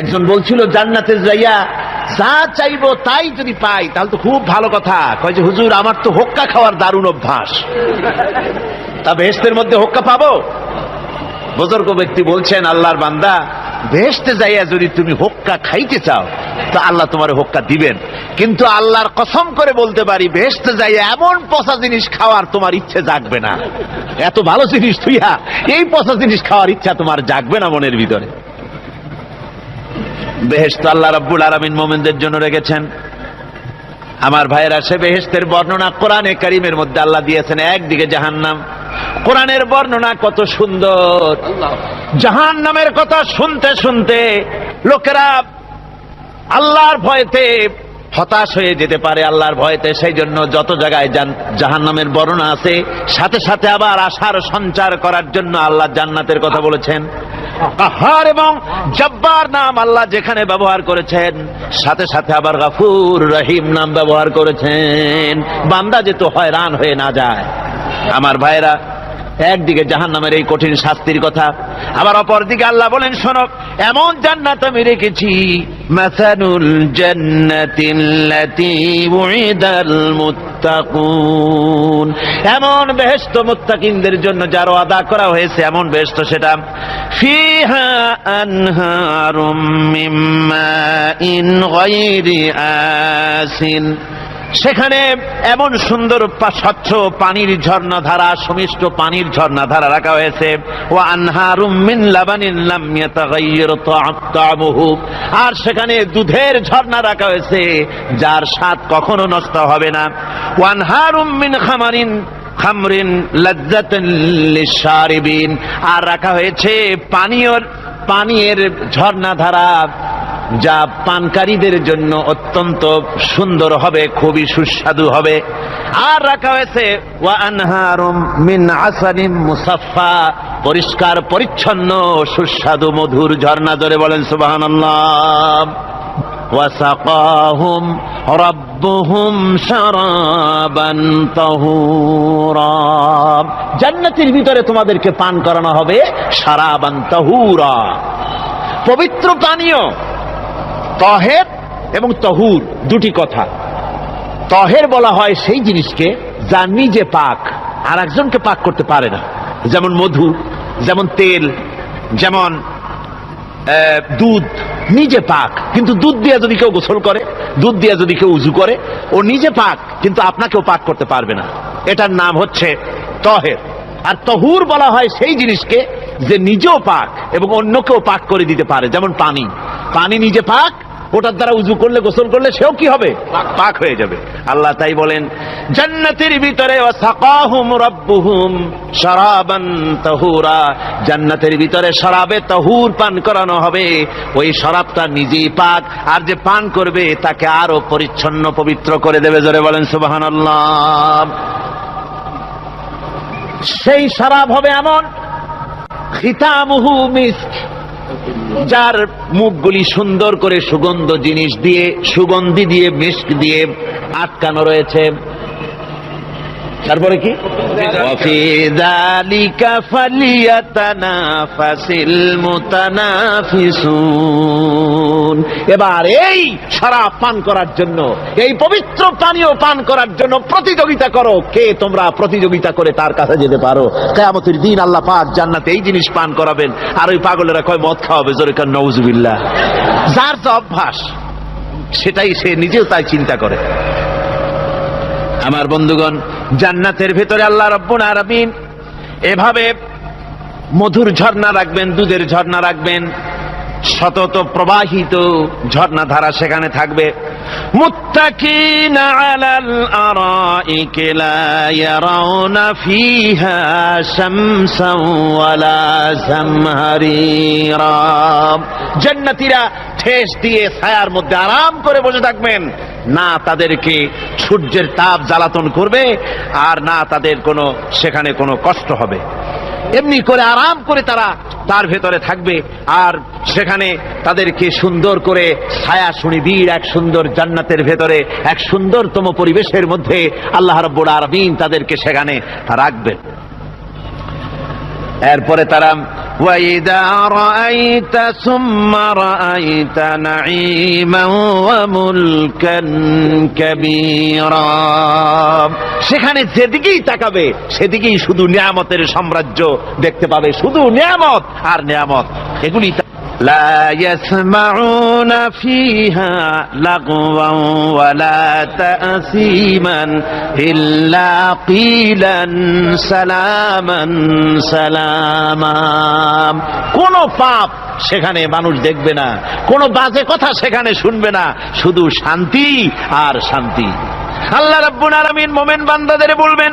একজন বলছিল, জান্নাতে যাইয়া যা চাইব তাই যদি পাই, তাহলে তো খুব ভালো কথা। কয় যে, হুজুর, আমার তো হোক্কা খাওয়ার দারুণ অভ্যাস। তা বেহেস্তের মধ্যে হোক্কা পাবো? বুজুর্গ ব্যক্তি বলছেন, আল্লাহর বান্দা বেহেস্তে যাইয়া যদি তুমি হোক্কা খাইতে চাও, তো আল্লাহ তোমার হোক্কা দিবেন। কিন্তু আল্লাহর কসম করে বলতে পারি বেহেস্তে যাইয়া এমন পচা জিনিস খাওয়ার তোমার ইচ্ছে জাগবে না। এত ভালো জিনিস তুইয়া, এই পচা জিনিস খাওয়ার ইচ্ছা তোমার জাগবে না মনের ভিতরে। বেহেস্ত আল্লাহ রাব্বুল আলামিন মোমেনদের জন্য রেখেছেন। আমার ভাইয়েরা, সে বেহেস্তের বর্ণনা কোরআনে করিমের মধ্যে আল্লাহ দিয়েছেন, একদিকে জাহান্নাম। কোরআনের বর্ণনা কত সুন্দর। জাহান নামের কথা শুনতে শুনতে লোকেরা আল্লাহর ভয়তে হতাশ হয়ে যেতে পারে আল্লাহর ভয়তে সেই জন্য যত জায়গায় জাহান নামের বর্ণনা আছে, সাথে সাথে আবার আশার সঞ্চার করার জন্য আল্লাহ জান্নাতের কথা বলেছেন। আহার এবং জব্বার নাম আল্লাহ যেখানে ব্যবহার করেছেন, সাথে সাথে আবার গাফুর রহিম নাম ব্যবহার করেছেন। বান্দা যেত হয়রান হয়ে না যায়। আমার ভাইরা একদিকে জাহান নামের এই কঠিন শাস্তির কথা, আবার অপর দিকে আল্লাহ বলেন, শোনো, এমন জান্নাত আমি রেখেছি মাসানুল জান্নাতিল্লাতি এমন বেহেশত মুত্তাকিনদের জন্য যার আদা করা হয়েছে, এমন বেহেশত সেটা, ফিহা আনহারুম মিম্মা ইন আসিন সেখানে এমন সুন্দর স্বচ্ছ পানির ঝর্ণা ধারা সুমিষ্ট পানির ঝর্ণা ধারা রাখা হয়েছে। ও আর সেখানে দুধের ঝর্ণা রাখা হয়েছে, যার স্বাদ কখনো নষ্ট হবে না। ওয়ানহারুমিন খামারিন খামরিন লাজ্জাতান আর রাখা হয়েছে পানীয় পানীয়ের ঝর্ণা ধারা যা পানকারীদের জন্য অত্যন্ত সুন্দর হবে, খুবই সুস্বাদু হবে। আর রাখা হয়েছে মিন পরিষ্কার, পরিচ্ছন্ন, সুস্বাদু, মধুর ঝর্ণা ধরে বলেন তাহুরা। জান্নাতের ভিতরে তোমাদেরকে পান করানো হবে তাহুরা। পবিত্র পানীয়। তহের এবং তহুর দুটি কথা। তহের বলা হয় সেই জিনিসকে যা নিজে পাক, আর একজনকে পাক করতে পারে না। যেমন মধু, যেমন তেল, যেমন দুধ, নিজে পাক। কিন্তু দুধ দিয়ে যদি কেউ গোসল করে, দুধ দিয়ে যদি কেউ উজু করে, ও নিজে পাক, কিন্তু আপনাকেও পাক করতে পারবে না। এটার নাম হচ্ছে তহের। আর তহুর বলা হয় সেই জিনিসকে যে নিজেও পাক এবং অন্যকেও পাক করে দিতে পারে, যেমন পানি। পানি নিজে পাক ওটার দ্বারা উজু করলে, গোসল করলে সেও কি হবে? পাক হয়ে যাবে। আল্লাহ তাই বলেন, জান্নাতের ভিতরে জান্নাতের ভিতরে শরাবে তাহুর পান করানো হবে। ওই শরাবটা নিজেই পাক, আর যে পান করবে, তাকে আরও পরিচ্ছন্ন পবিত্র করে দেবে। জোরে বলেন, সুবহানাল্লাহ। সেই শরাব হবে এমন, খিতামুহু মিস্ক যার মুখগুলি সুন্দর করে সুগন্ধ জিনিস দিয়ে সুগন্ধি দিয়ে মিস্ক দিয়ে আটকানো রয়েছে। তারপরে কি? এবার এই সারা পান করার জন্য এই পবিত্র পানীয় পান করার জন্য প্রতিযোগিতা করো। কে তোমরা প্রতিযোগিতা করে তার কাছে যেতে পারো? কেয়ামতির দিন আল্লাহ পাক জান্নাতে এই জিনিস পান করাবেন। আর ওই পাগলেরা কয় মদ খাওয়াবে জোরেকার নওজবিল্লা যার তো অভ্যাস সেটাই সে নিজেও তাই চিন্তা করে। আমার বন্ধুগণ জান্নাতের ভেতরে আল্লাহ রব্বুল আরবিন এভাবে মধুর ঝর্ণা রাখবেন দুধের ঝর্ণা রাখবেন। শতত প্রবাহিত ঝর্ণা ধারা সেখানে থাকবে। মুত্তাকিনা আলাল জান্নাতীরা ঠেস দিয়ে ছায়ার মধ্যে আরাম করে বসে থাকবেন। না তাদেরকে সূর্যের তাপ জ্বালাতন করবে আর না তাদের কোনো, সেখানে কোনো কষ্ট হবে। এমনি করে আরাম করে তারা তার ভেতরে থাকবে। আর সেখানে তাদেরকে সুন্দর করে ছায়া সুনিবিড় এক সুন্দর জান্নাতের ভেতরে, এক সুন্দরতম পরিবেশের মধ্যে আল্লাহ রব্বুল আরবিন তাদেরকে সেখানে রাখবে এরপরে তারা وإذا رأيت ثم رأيت نعيما وملكا كبيرا সেখানে যেদিকেই তাকাবে সেদিকেই শুধু নিয়ামতের সাম্রাজ্য দেখতে পাবে শুধু নিয়ামত আর নিয়ামত এগুলি তা- لا يسمعون فيها لغوا ولا تأثيما إلا قيلا سلاما سلاما কোন পাপ সেখানে মানুষ দেখবে না কোন বাজে কথা সেখানে শুনবে না শুধু শান্তি আর শান্তি আল্লাহ রাব্বুল আলামিন মোমেন বান্দাদের বলবেন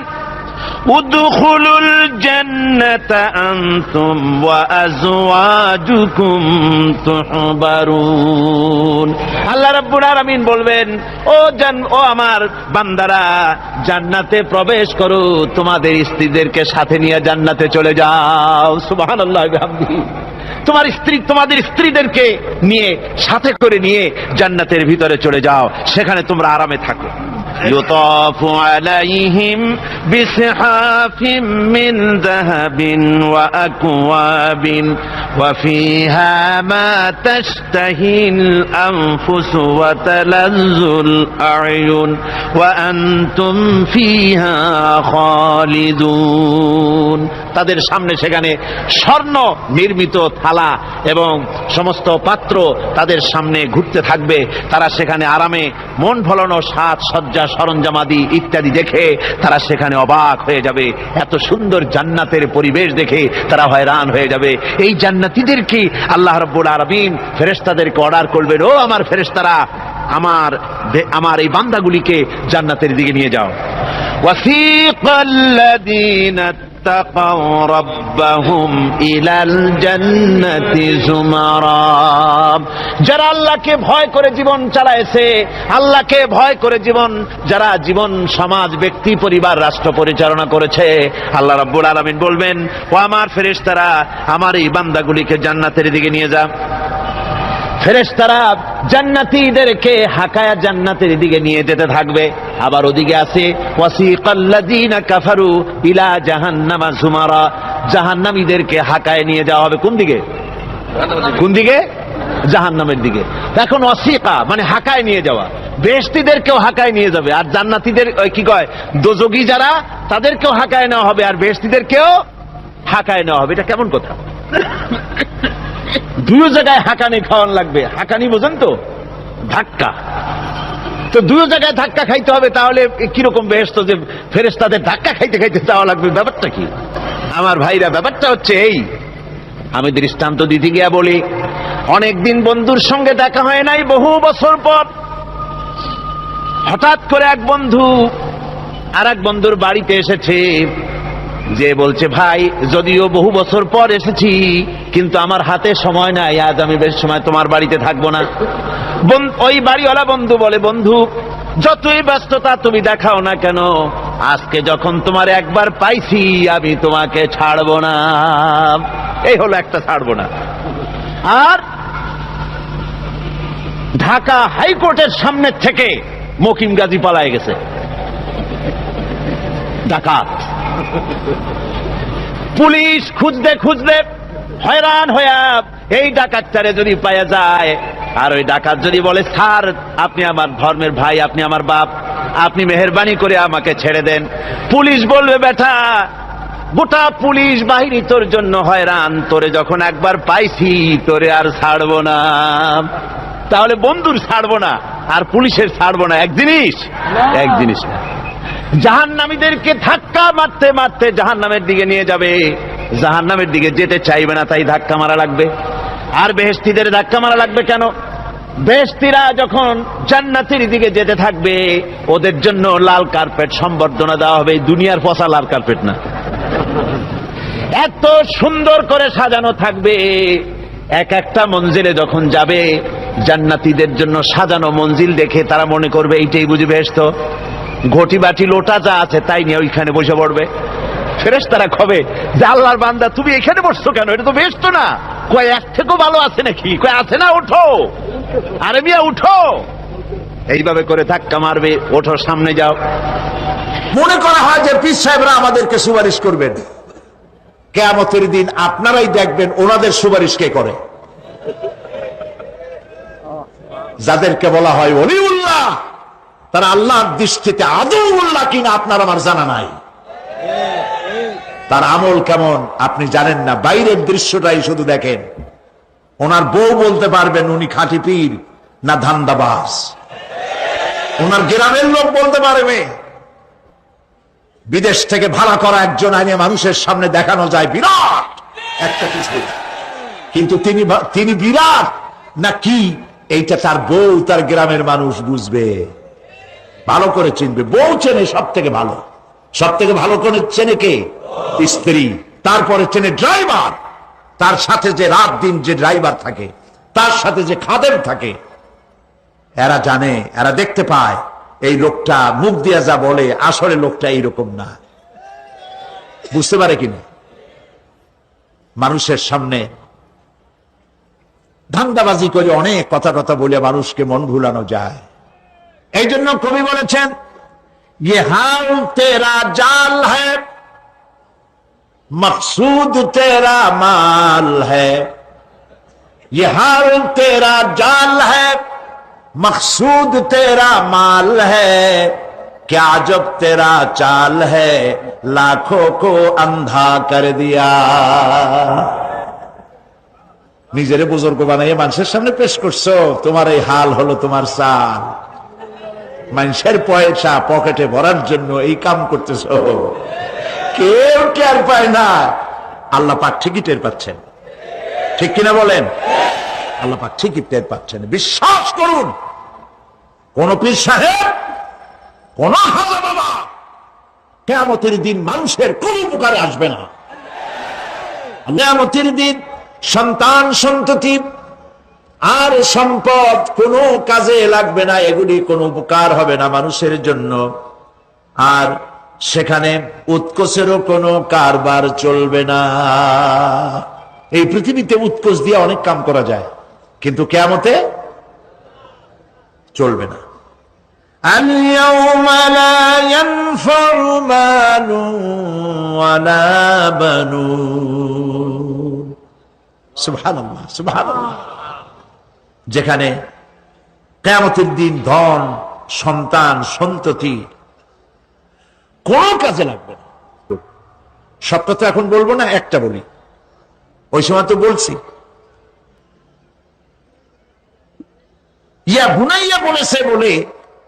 ادخلوا الجنة أنتم وأزواجكم تحبرون আল্লাহ রাব্বুল আলামিন বলবেন ও জান ও আমার বান্দারা জান্নাতে প্রবেশ করো তোমাদের স্ত্রীদেরকে সাথে নিয়ে জান্নাতে চলে যাও সুবহানাল্লাহ বিহামদিহি তোমার স্ত্রী তোমাদের স্ত্রীদেরকে নিয়ে সাথে করে নিয়ে জান্নাতের ভিতরে চলে যাও সেখানে তোমরা আরামে থাকো يطاف عليهم بسحاف من ذهب وأكواب وفيها ما تشتهي الأنفس وتلذ الأعين وأنتم فيها خالدون তাদের সামনে সেখানে স্বর্ণ নির্মিত থালা এবং সমস্ত পাত্র তাদের সামনে ঘুরতে থাকবে তারা সেখানে আরামে মন ভলানো সাজ সজ্জা সরঞ্জামাদি ইত্যাদি দেখে তারা সেখানে অবাক হয়ে যাবে। এত সুন্দর জান্নাতের পরিবেশ দেখে তারা হয়রান হয়ে যাবে। এই জান্নাতিদেরকে আল্লাহ রব্বুল আরবিন ফেরেস্তাদেরকে অর্ডার করবেন, ও আমার ফেরেস্তারা আমার আমার এই বান্দাগুলিকে জান্নাতের দিকে নিয়ে যাও। وثيق الذين اتقوا ربهم إلى الجنة زمرا যারা আল্লাহকে ভয় করে জীবন চালাইছে আল্লাহকে ভয় করে জীবন যারা জীবন সমাজ ব্যক্তি পরিবার রাষ্ট্র পরিচালনা করেছে আল্লাহ রাব্বুল আলামিন বলবেন ও আমার ফেরেশতারা আমার এই বান্দাগুলিকে জান্নাতের দিকে নিয়ে যা ফেরেশতারা জান্নাতীদেরকে হাকায়া জান্নাতের দিকে নিয়ে যেতে থাকবে। আবার ওদিকে আছে কাফারু ইলা জাহান্নামা জুমারা। জাহান্নামীদেরকে হাকায় নিয়ে যাওয়া হবে কোন দিকে? কোন দিকে? জাহান্নামের দিকে। এখন অসিকা মানে হাকায় নিয়ে যাওয়া। বেহস্তিদেরকেও হাকায় নিয়ে যাবে। আর জান্নাতীদের কি কয়, দোজগি যারা, তাদেরকেও হাকায় নেওয়া হবে। আর বেহস্তিদেরকেও হাকায় নেওয়া হবে। এটা কেমন কথা? দুই জায়গায় হাঁকানি খাওয়ান লাগবে। হাঁকানি বোঝেন তো? ধাক্কা। তো দুই জায়গায় ধাক্কা খাইতে হবে, তাহলে কীরকম বেহেস্ত যে ফেরেস্তাদের ধাক্কা খাইতে খাইতে যাওয়া লাগবে? ব্যাপারটা কি? আমার ভাইরা, ব্যাপারটা হচ্ছে এই। আমি দৃষ্টান্ত দিতে গিয়া বলি, অনেকদিন বন্ধুর সঙ্গে দেখা হয় নাই, বহু বছর পর। হঠাৎ করে এক বন্ধু আর এক বন্ধুর বাড়িতে এসেছে। যে বলছে, ভাই, যদিও বহু বছর পর এসেছি, কিন্তু আমার হাতে সময় নাই, আজ আমি বেশ সময় তোমার বাড়িতে থাকব না। ওই বাড়িওয়ালা বন্ধু বলে, বন্ধু, যতই ব্যস্ততা তুমি দেখাও না কেন, আজকে যখন তোমার একবার পাইছি, আমি তোমাকে ছাড়বো না। এই হলো একটা ছাড়বো না। আর ঢাকা হাইকোর্টের সামনে থেকে মকিম গাজী পালায় গেছে। ডাকাত। পুলিশ খুঁজতে খুঁজতে হয়রান হইয়া এই ডাকাতটারে যদি পাওয়া যায় আর ওই ডাকাত যদি বলে স্যার আপনি আমার ধর্মের ভাই আপনি আমার বাপ আপনি মেহরবানি করে আমাকে ছেড়ে দেন। পুলিশ বলবে বেটা গোটা পুলিশ বাহিনী তোর জন্য হয়রান তোরে যখন একবার পাইছি তোরে আর ছাড়বো না। তাহলে বন্ধুর ছাড়বো না আর পুলিশের ছাড়বো না। এক জিনিস এক জিনিস না। জাহান্নামীদেরকে ধাক্কা মারতে মারতে জাহান্নামের দিকে নিয়ে যাবে। জাহান্নামের দিকে যেতে চাইবে না, তাই ধাক্কা মারা লাগবে। আর বেহেস্তিদের ধাক্কা মারা লাগবে কেন? বেহেস্তিরা যখন জান্নাতের দিকে যেতে থাকবে, ওদের জন্য লাল কার্পেট সম্বর্ধনা দেওয়া হবে। দুনিয়ার পচা লাল কার্পেট না। এত সুন্দর করে সাজানো থাকবে। এক একটা মঞ্জিলে যখন যাবে, জান্নাতীদের জন্য সাজানো মঞ্জিল দেখে তারা মনে করবে, এইটাই বুঝি বেহেস্ত ঘটি বাটি লোটা যা আছে তাই নিয়ে ওইখানে বসে পড়বে। ফেরেস তারা খবে যে আল্লাহর বান্দা, তুমি এখানে বসছো কেন? এটা তো বেশ না। কয়, এক থেকেও ভালো আছে নাকি? কয়, আছে না, উঠো। আরে মিয়া, উঠো। এইভাবে করে ধাক্কা মারবে, ওঠো, সামনে যাও। মনে করা হয় যে পিস সাহেবরা আমাদেরকে সুপারিশ করবেন। কেয়ামতের দিন আপনারাই দেখবেন ওনাদের সুপারিশ কে করে। যাদেরকে বলা হয় অলিউল্লাহ। তারা আল্লাহর দৃষ্টিতে আদৌ উল্লাহ কিনা আপনার আমার জানা নাই। তার আমল কেমন আপনি জানেন না, বাইরের দৃশ্যটাই শুধু দেখেন। ওনার বউ বলতে পারবেন উনি খাঁটি পীর না ধান্দাবাস ওনার গ্রামের লোক বলতে পারবে। বিদেশ থেকে ভাড়া করা একজন আইনে মানুষের সামনে দেখানো যায় বিরাট একটা কিছু কিন্তু তিনি তিনি বিরাট না কি? এইটা তার বউ, তার গ্রামের মানুষ বুঝবে। ভালো করে চিনবে। বউ চেনে সব থেকে ভালো। সব থেকে ভালো করে চেনে কে? স্ত্রী। তারপরে চেনে ড্রাইভার। তার সাথে যে রাত দিন যে ড্রাইভার থাকে, তার সাথে যে খাদেম থাকে, এরা জানে, এরা দেখতে পায়, এই লোকটা মুখ দিয়া যা বলে, আসলে লোকটা এইরকম না। বুঝতে পারে কিনা মানুষের সামনে ধান্দাবাজি করে অনেক কথা কথা বলে মানুষকে মন ভুলানো যায়। এই জন্য কবি বলেছেন ये हाल तेरा जाल है मकसूद तेरा माल है ये हाल तेरा जाल है मकसूद तेरा माल है क्या जब तेरा चाल है लाखों को अंधा कर दिया নিজেরে বুজুর্গ বানাইয়ে মানুষের সামনে পেশ করছো তোমার এই হাল হলো তোমার চাল মানুষের পয়সা পকেটে ভরার জন্য এই কাম করতেছ। কেউ টের পায় না। আল্লাহ পাক ঠিকই টের পাচ্ছেন। ঠিক কিনা বলেন? আল্লাহ পাক ঠিকই টের পাচ্ছেন। বিশ্বাস করুন, কোন পীর সাহেব, কোন হাজা বাবা কেমতের দিন মানুষের কোন উপকারে আসবে না। কেমতের দিন সন্তান সন্ততি আর সম্পদ কোনো কাজে লাগবে না এগুলি কোনো উপকার হবে না মানুষের জন্য আর সেখানে উৎকোষেরও কোনো কারবার চলবে না এই পৃথিবীতে উৎকোষ দিয়ে অনেক কাম করা যায় কিন্তু কেমতে চলবে না اليوم لا ينفع مال ولا بنون سبحان الله سبحان الله যেখানে কেয়ামতের দিন ধন, সন্তান, সন্ততি কোন কাজে লাগবে না। সবটা তো এখন বলব না, একটা বলি। ওই সময় তো বলছি। ইয়া বুনাইয়া বলেছে বলে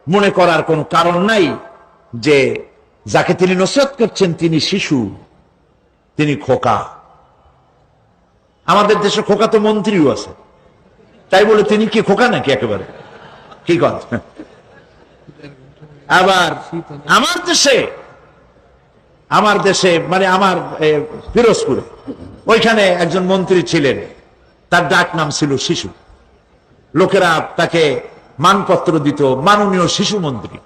মনে করার কোনো কারণ নাই যে যাকে তিনি নসরত করছেন তিনি শিশু, তিনি খোকা। আমাদের দেশে খোকা তো মন্ত্রীও আছে। তাই বলে তিনি কি খোকা নাকি একেবারে? কি কথা? আবার আমার দেশে আমার দেশে মানে আমার এ, পিরোজপুরে ওইখানে একজন মন্ত্রী ছিলেন। তার ডাক নাম ছিল শিশু। লোকেরা তাকে মানপত্র দিত মাননীয় শিশু মন্ত্রী।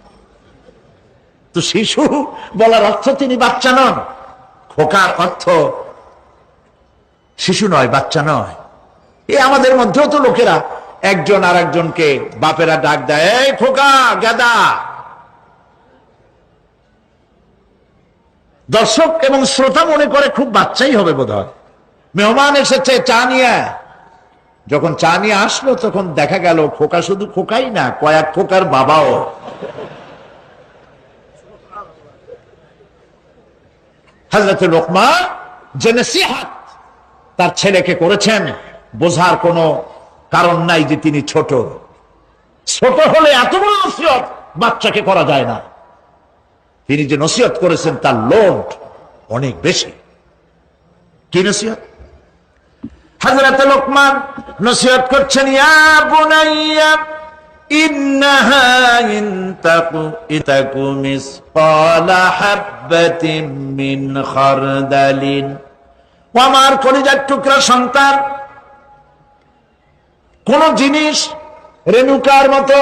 তো শিশু বলার অর্থ তিনি বাচ্চা নন। খোকার অর্থ শিশু নয় বাচ্চা নয়। এ আমাদের মধ্যেও তো লোকেরা একজন আর একজনকে বাপেরা ডাক দেয়, এই খোকা, গাদা। দর্শক এবং শ্রোতা মনে করে খুব বাচ্চাই হবে বোধ হয় মেহমান এসেছে, চা নিয়ে। যখন চা নিয়ে আসলো, তখন দেখা গেল খোকা শুধু খোকাই না, কয়েক খোকার বাবাও। হাজরত লোকমা যে তার ছেলেকে করেছেন বোঝার কোনো কারণ নাই যে তিনি ছোট। ছোট হলে এত বড় নসিহত বাচ্চাকে করা যায় না। তিনি যে নসিহত করেছেন তার লোড অনেক বেশি। কি নসিহত? হজরত লোকমান নসিহত করছেন আমার কলিজার টুকরা সন্তান কোন জিনিস রেণুকার মতো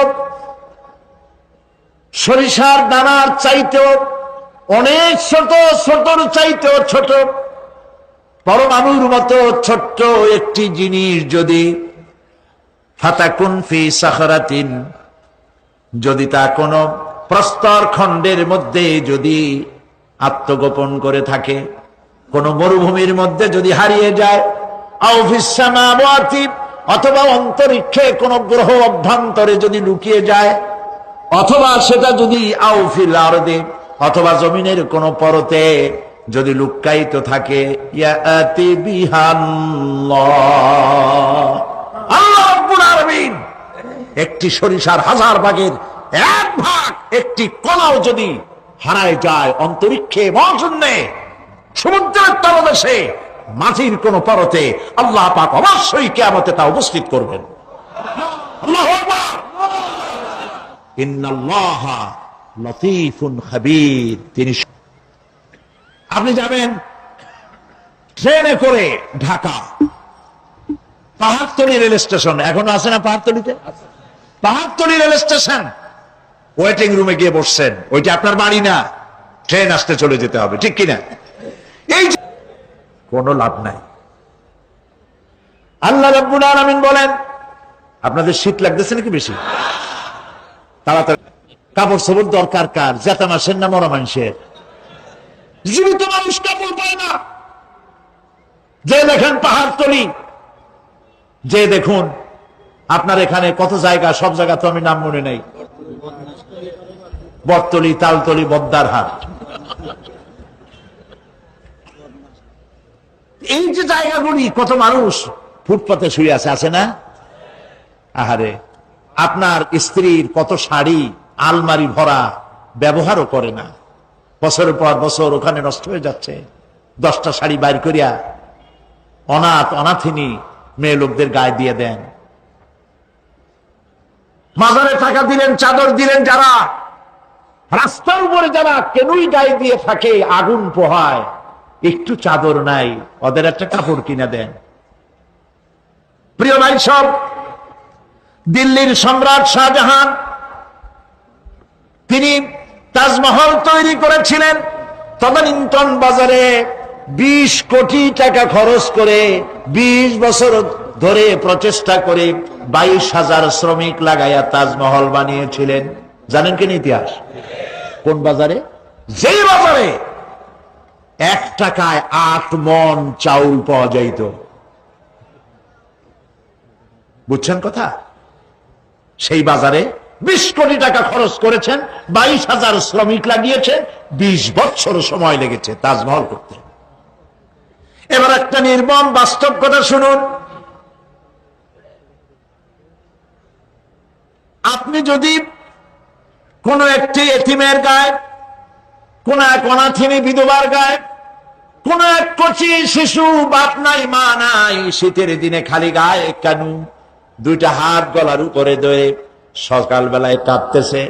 সরিষার দানার চাইতেও অনেক ছোট, ছোটর চাইতেও ছোট, পরমাণুর মতো ছোট্ট একটি জিনিস যদি যদি তা কোন প্রস্তর খণ্ডের মধ্যে যদি আত্মগোপন করে থাকে, কোন মরুভূমির মধ্যে যদি হারিয়ে যায় আউফিসামাওয়াতি অথবা অন্তরিক্ষে কোন গ্রহ অভ্যন্তরে যদি লুকিয়ে যায়, অথবা সেটা যদি আউফিল আরদে, অথবা জমিনের কোন পরতে যদি লুক্কায়িত থাকে একটি সরিষার হাজার ভাগের এক ভাগ একটি কণাও যদি হারায় যায় অন্তরিক্ষে মহাশূন্যে, সমুদ্রের তলদেশে মাটির কোন পরতে আল্লাহ পাক অবশ্যই কেয়ামতে তা উপস্থিত করবেন। আপনি যাবেন ট্রেনে করে ঢাকা। Pahartali rail station. এখনও আছে না পাহাড়তলিতে? Pahartali rail station. ওয়েটিং রুমে গিয়ে বসছেন। ওইটা আপনার বাড়ি না? ট্রেন আসতে চলে যেতে হবে, ঠিক কিনা? এই যে- কোনো লাভ নাই। আল্লাহ রাব্বুল আলামিন বলেন আপনাদের শীত লাগতেছে নাকি বেশি? তাড়াতাড়ি। কাপড় সাপড় দরকার কার? জেতা মাসের না মরা মানুষের জীবিত মানুষ কাপড় পায় না। যে দেখেন পাহাড়তলি যে দেখুন আপনার এখানে কত জায়গা সব জায়গা তো আমি নাম মনে নেই। বটতলি তালতলি বদ্দার হাট এই যে জায়গাগুলি, কত মানুষ ফুটপাতে শুয়ে আছে আছে না? আহারে, আপনার স্ত্রীর কত শাড়ি, আলমারি ভরা ব্যবহারও করে না। বছরের পর বছর ওখানে নষ্ট হয়ে যাচ্ছে। দশটা শাড়ি বাইর করিয়া অনাথ, অনাথিনী মেয়ে লোকদের গায়ে দিয়ে দেন। মাজারে টাকা দিলেন, চাদর দিলেন যারা। রাস্তার উপরে যারা কেনই গায়ে দিয়ে থাকে, আগুন পোহায়। একটু চাদর নাই, ওদের একটা কাপড় কিনে দেন। প্রিয় ভাই সব, দিল্লির সম্রাট শাহজাহান, তিনি তাজমহল তৈরি করেছিলেন, তদানীন্তন বাজারে বিশ কোটি টাকা খরচ করে বিশ বছর ধরে প্রচেষ্টা করে বাইশ হাজার শ্রমিক লাগাইয়া তাজমহল বানিয়েছিলেন। জানেন কিনা ইতিহাস? কোন বাজারে? যেই বাজারে এক টাকায় আট মন চাউল পাওয়া যাইত। বুঝছেন কথা? সেই বাজারে বিশ কোটি টাকা খরচ করেছেন, বাইশ হাজার শ্রমিক লাগিয়েছেন, বিশ বছর সময় লেগেছে তাজমহল করতে। এবার একটা নির্মম বাস্তব কথা শুনুন। আপনি যদি কোন একটি এতিমের গায়ে, কোন এক অনাথিনী বিধবার গায়ে কোন এক কচি শিশু, বাপ নাই, মা নাই, শীতের দিনে খালি গায়ে কেন? দুইটা হাত গলার উপরে ধরে সকালবেলায় কাঁদতেছে।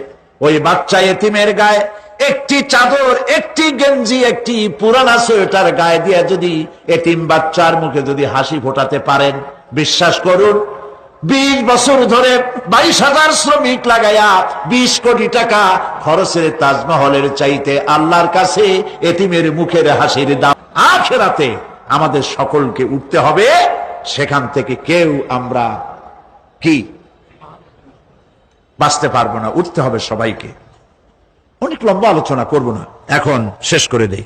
ওই বাচ্চা এতিমের গায়ে একটি চাদর, একটি গেঞ্জি, একটি পুরানা সোয়েটার গায়ে দিয়ে যদি এতিম বাচ্চার মুখে যদি হাসি ফোটাতে পারেন, বিশ্বাস করুন বিশ বছর ধরে বাইশ হাজার শ্রমিক লাগাইয়া বিশ কোটি টাকা খরচের তাজমহলের চাইতে আল্লাহর কাছে এতিমের মুখের হাসির দাম। আখেরাতে আমাদের সকলকে উঠতে হবে। সেখান থেকে কেউ আমরা কি? বাঁচতে পারব না, উঠতে হবে সবাইকে। অনেক লম্বা আলোচনা করব না। এখন শেষ করে দেই।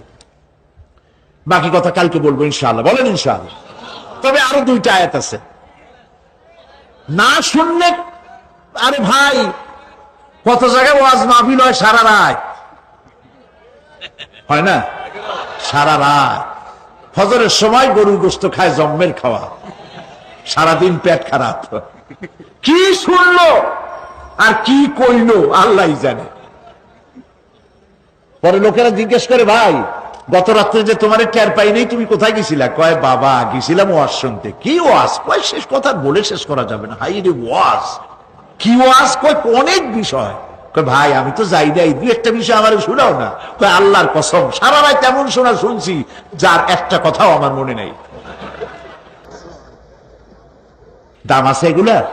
বাকি কথা কালকে বলব ইনশাআল্লাহ। বলেন ইনশাআল্লাহ। তবে আরও দুইটা আয়াত আছে। না শুনলে, আরে ভাই, কত জায়গায় ওয়াজ মাহফিল হয়? সারা রাত হয় না? সারা রাত ফজরের সময় গরুর গোস্ত খায়, জম্মের খাওয়া। সারাদিন পেট খারাপ। কি শুনলো? আর কি কইলো? আল্লাহ জানে। পরে লোকেরা জিজ্ঞেস করে, ভাই গত রাত্রে যে তোমার টের পাই নেই, তুমি কোথায় গেছিলা? কয়, বাবা, গেছিলাম ওয়াজ শুনতে কি ওয়াজ কয়, শেষ কথা বলে শেষ করা যাবে না। হাই রে ওয়াজ কি ওয়াজ কয়, অনেক বিষয়। কয়, ভাই, আমি তো যাই নাই। দু একটা বিষয় আমার শোনাও না। কয়, আল্লাহর কসম, সারা রাত তেমন শোনা শুনছি, যার একটা কথাও আমার মনে নেই। দাম আছে এগুলার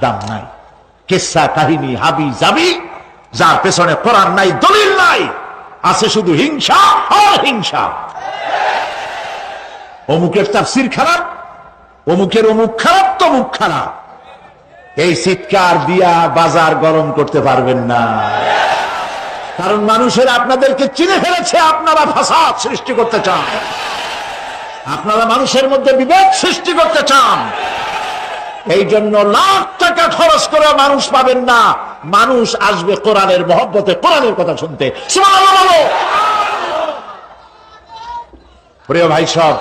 দাম নাই। কেসা কাহিনী হাবি যাবি যার পেছনে কোরআন নাই দলিল। আছে শুধু হিংসা আর হিংসা অমুকের তাফসির খারাপ, অমুকের অমুক খারাপ, তমুক খারাপ। এই চিৎকার দিয়া বাজার গরম করতে পারবেন না। কারণ মানুষের আপনাদেরকে চিনে ফেলেছে আপনারা ফাসাদ সৃষ্টি করতে চান। আপনারা মানুষের মধ্যে বিভেদ সৃষ্টি করতে চান। এই জন্য লাখ টাকা খরচ করে মানুষ পাবেন না। মানুষ আসবে কোরআনের মহব্বতে, কোরআনের কথা শুনতে। প্রিয় ভাই সব।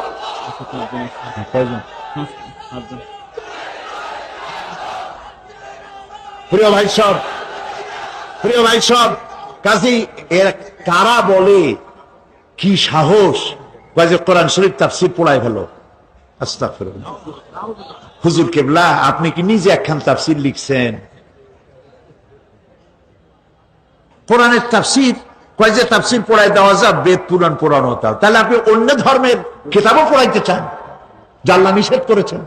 প্রিয় ভাই সব। প্রিয় ভাই সব। কাজী, এর কারা বলে কি সাহস? কোরআন শরীফ তাফসির হলো আস্তাগফিরুল্লাহ। হুজুর কেবলা, আপনি কি নিজে একখান তাফসির লিখছেন? কোরআনের তাফসির, কয় যে তাফসির পড়াই দেওয়া যা বেদ পুরাণ পুরাণ হতা তাহলে আপনি অন্য ধর্মের কিতাবও পড়াইতে চান জাল্লা নিষেধ করেছেন।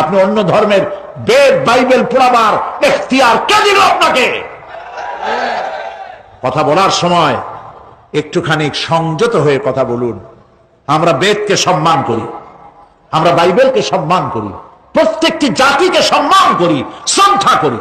আপনি অন্য ধর্মের বেদ, বাইবেল পড়াবার এখতিয়ার কে দিল আপনাকে? কথা বলার সময় একটুখানি সংযত হয়ে কথা বলুন। আমরা বেদকে সম্মান করি, আমরা বাইবেলকে সম্মান করি, প্রত্যেকটি জাতিকে সম্মান করি, শ্রদ্ধা করি।